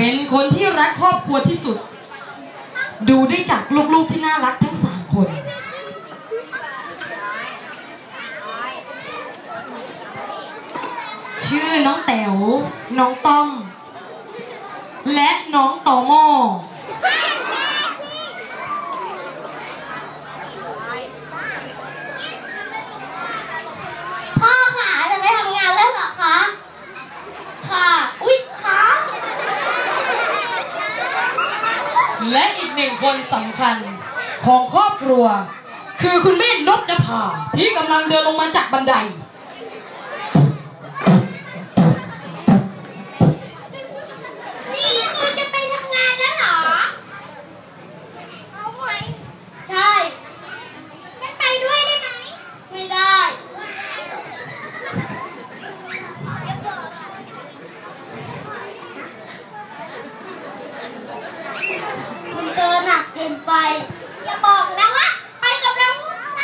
เป็นคนที่รักครอบครัวที่สุด ดูได้จากลูกๆที่น่ารักทั้งสามคน ชื่อน้องแต๋วน้องต้อม และน้องตอมอพ่อค่ะจะไปทำงานแล้วเหรอคะ ค่ะ อุ๊ยคะ และอีก หนึ่งคนสำคัญของครอบครัว คือคุณแม่นพนภาที่กำลังเดินลงมาจากบันได นี่คือจะไปทำงานแล้วเหรอ เอาไหมใช่ งั้นไปด้วยได้ไหม ไม่ได้ คุณเดินหนักเกินไป อย่าบอกนะว่า ไปกับเราไง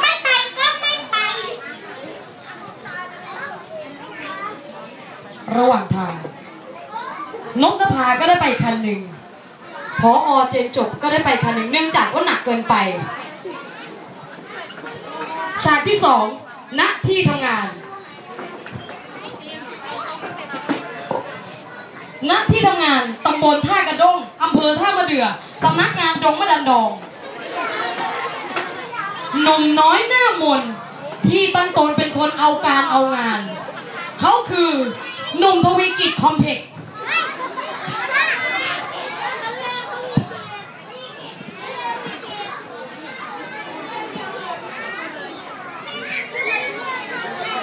ไม่ไปก็ไม่ไป ระหว่างทางนพนภาก็ได้ไปคันหนึ่งพออเจนจบก็ได้ไปคันหนึ่งเนื่องจากว่าหนักเกินไป ฉากที่สองณที่ทำงานณที่ทำงานตำบลท่ากระด้งอำเภอท่ามะเดือสำนักงานดงมะดันดองหนุ่มน้อยหน้ามนที่ตั้งตนเป็นคนเอาการเอางาน เขาคือ หนุ่มทวีกิจคอมเพล็ก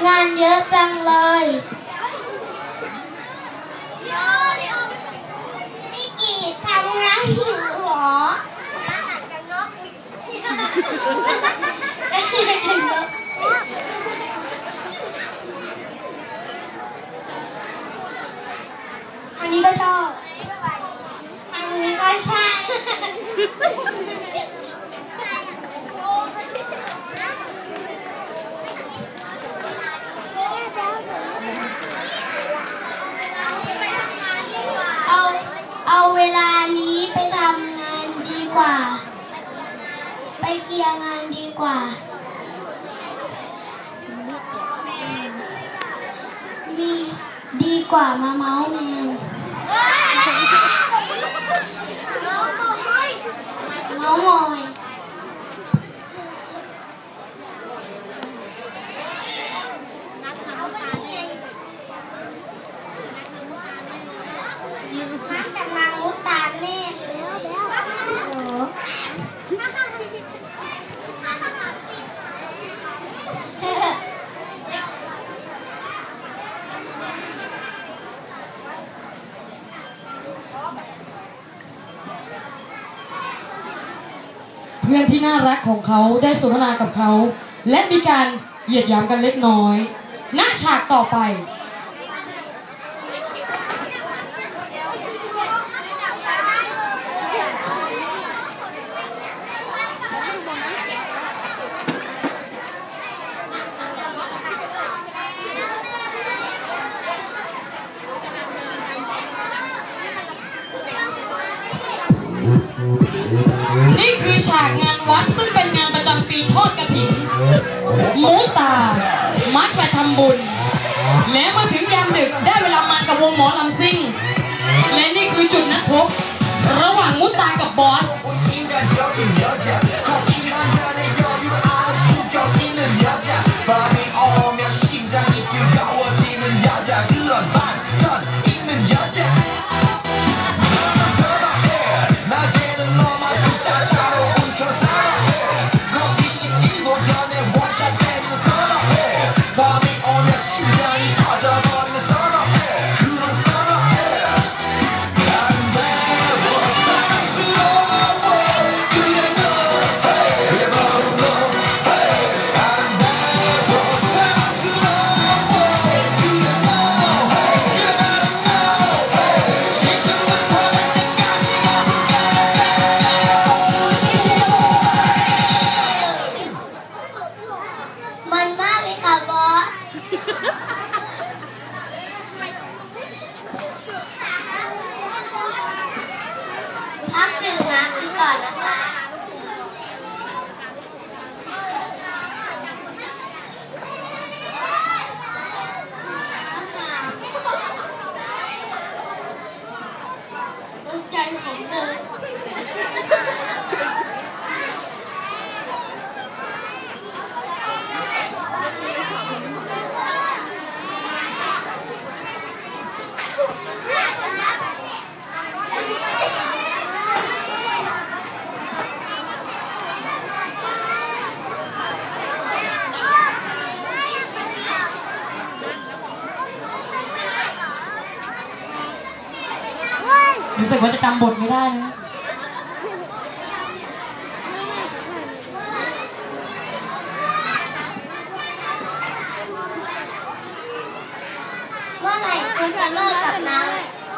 งานเยอะจังเลยพี่กีดทำงานอยู่เหรออันนี้ก็ชอบอันนี้ก็ใช่ เอาเอาเวลานี้ไปทำงานดีกว่า ไปเค ลียร์งานดีกว่า มีดีกว่ามาเมาส์แมนเมาส์มอยมาจากนางมุตตาแน่แล้วแล้ว เพื่อนที่น่ารักของเขาได้สนทนากับเขา และมีการเหยียดหยามกันเล็กน้อยณฉากต่อไป วัดซึ่งเป็นงานประจำปีทอดกระถิ่นหมูตา มัดไปทำบุญ และเมื่อถึงยามดึกได้เวลามากับวงหมอลำซิ่ง และนี่คือจุดนัดพบ ระหว่างมุตากับบอส Gana. ว่าจะจำบทไม่ได้นะเมื่อไหร่คุณจะเลิกกับน้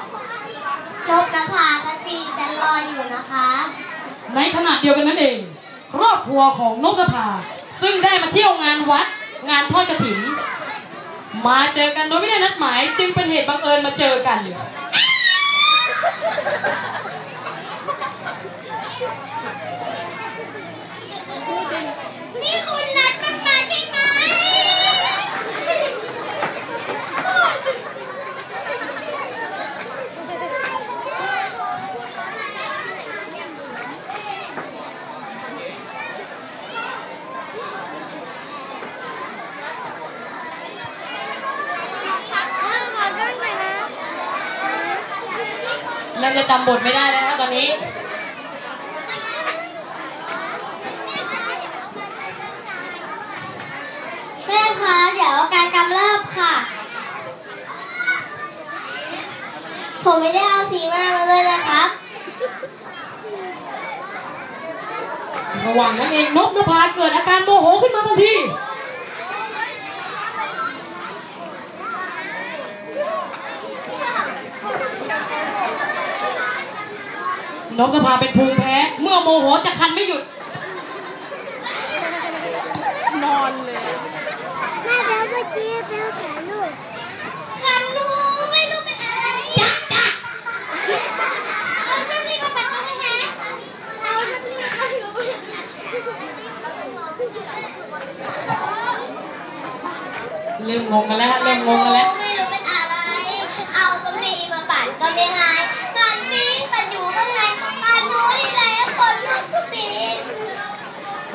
ำนกกระพาสักทีฉันรออยู่นะคะ ในขณะเดียวกันนั่นเอง ครอบครัวของนกนภาซึ่งได้มาเที่ยวงานวัด งานทอดกระถิ่นมาเจอกันโดยไม่ได้นัดหมาย จึงเป็นเหตุบังเอิญมาเจอกันนี่คุณนัดกันมาใช่ไหม เริ่มจะจำบทไม่ได้แล้วนะครับตอนนี้แม่คะเดี๋ยวอาการกำเริบค่ะ ผมไม่ได้เอาสีมามาเลยนะครับระหว่างนั้นเองนกนภาเกิดอาการโมโหขึ้นมาทันที นกนภาเป็นภูมิแพ้ เมื่อโมโหจะคันไม่หยุดแม่เบลเมื่อกี้เบลถ่ายรูปคันหูไม่รู้เป็นอะไรจักจักเอาเจ้านี่มาปัดเขาไหมฮะเอาเจ้านี่มาปัดหนูเริ่มงงกันแล้วฮะเริ่มงงกันแล้ว ไม่รู้เป็นอะไร เอาสำลีมาปั่นก็ไม่หายคันนี้คันอยู่ข้างในคันหูที่ไหนคนลุกทุกที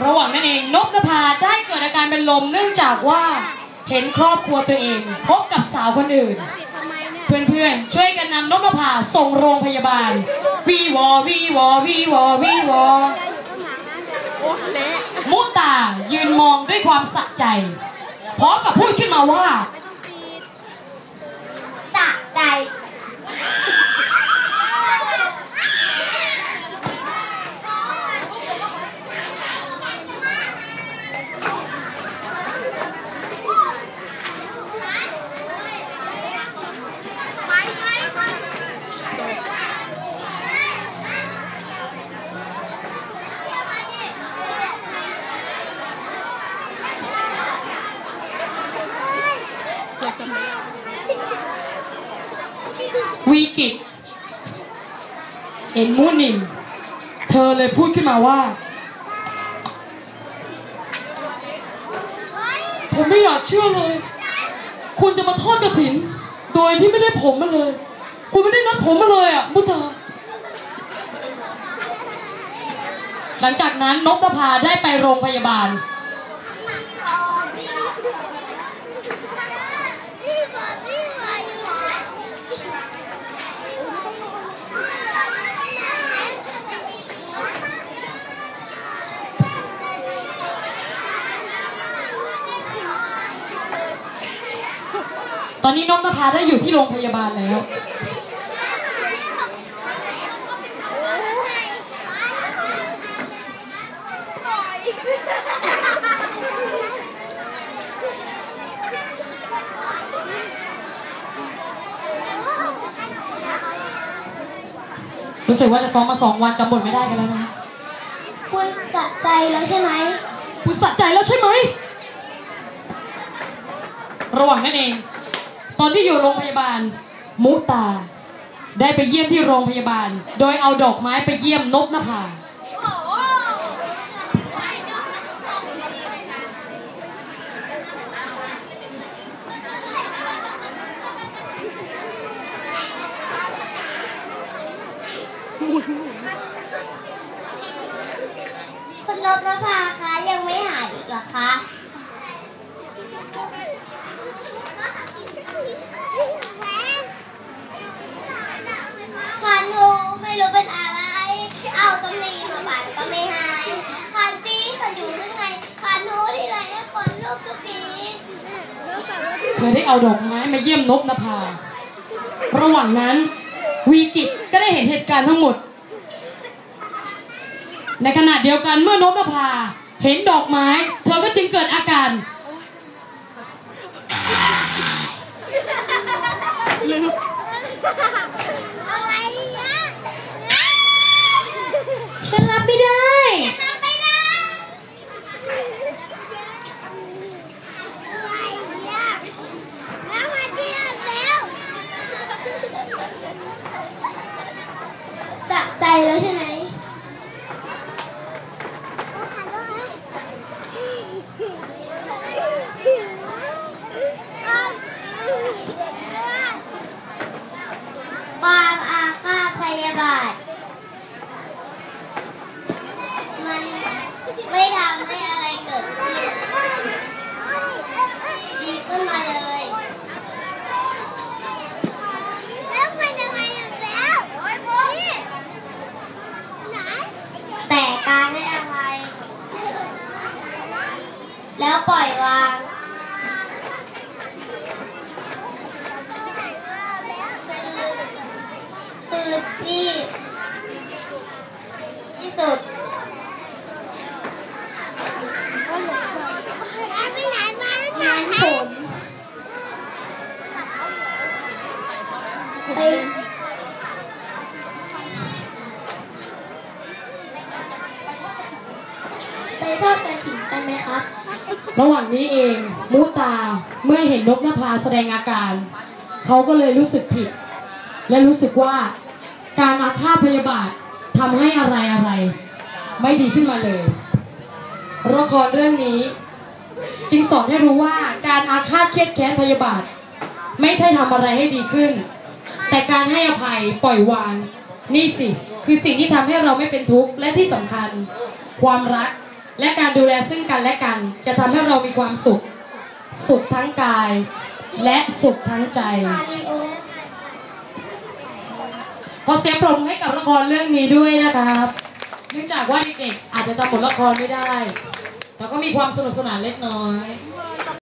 ระหว่าง นั้นเองนกนภาได้เกิดอาการเป็นลมเนื่องจากว่าเห็นครอบครัวตัวเองพบกับสาวคนอื่น เพื่อนๆ ช่วยกันนำนกนภาส่งโรงพยาบาล วีวอวีวอวีวอวีวอมุตายืนมองด้วยความสะใจพร้อมกับพูดขึ้นมาว่าสะใจ วีกิตเห็นมูนิน เธอเลยพูดขึ้นมาว่า ผมไม่อยากเชื่อเลย คุณจะมาทอดกระถิน โดยที่ไม่ได้ผมมาเลย คุณไม่ได้นัดผมมาเลยอะมุตาหลังจากนั้นนกประพาได้ไปโรงพยาบาล ตอนนี้นกนภาได้อยู่ที่โรงพยาบาลแล้ว รู้สึกว่าจะซ้อมมาสองวันจำบทไม่ได้กันแล้วนะคุณสะใจแล้วใช่ไหมคุณสะใจแล้วใช่ไหม ระหว่างนั้นเอง ตอนที่อยู่โรงพยาบาล มุตา ได้ไปเยี่ยมที่โรงพยาบาล โดยเอาดอกไม้ไปเยี่ยมนกนภาคุณนพนภาคะยังไม่หายอีกเหรอคะ คันหูไม่รู้เป็นอะไร เอาสำลีมาปั่นก็ไม่หาย คันจี้คันอยู่ข้างในคันหูที่ไหนคนลุกทุกที เธอได้เอาดอกไม้มาเยี่ยมนกนภา ระหว่างนั้นวีกิจก็ได้เห็นเหตุการณ์ทั้งหมด ในขณะเดียวกันเมื่อนพนภาเห็นดอกไม้ เธอก็จึงเกิดอาการอะไรอะ ฉันรับไม่ได้ รับไม่ได้อะไรอะแล้วมาเที่ยวแล้วสะใจแล้วใช่ไหม ความอาฆาตพยาบาท มันไม่ทำให้อะไรเกิดขึ้น ดีขึ้นมาเลย แล้วมันยังไงแล้วโอ้ยพ่อไหนแต่การให้อภัย แล้วปล่อยวาง คือที่ที่สุดไปไหนมาหนังผมไปไปทอดกระถิ่นกันไหมครับ ระหว่างนี้เองมูตาเมื่อเห็นนกนภาแสดงอาการ เขาก็เลยรู้สึกผิด และรู้สึกว่าการอาฆาตพยาบาททำให้อะไรอะไร ไม่ดีขึ้นมาเลยละครเรื่องนี้ จึงสอนให้รู้ว่าการอาฆาตเครียดแค้นพยาบาท ไม่ได้ทำอะไรให้ดีขึ้น แต่การให้อภัยปล่อยวางนี่สิ คือสิ่งที่ทำให้เราไม่เป็นทุกข์และที่สำคัญ ความรัก และการดูแลซึ่งกันและกัน จะทำให้เรามีความสุข สุขทั้งกาย และสุขทั้งใจ ขอเสียงปรบมือให้กับละครเรื่องนี้ด้วยนะครับเนื่องจากว่าเด็กๆอาจจะจำบทละครไม่ได้ แต่ก็มีความสนุกสนานเล็กน้อย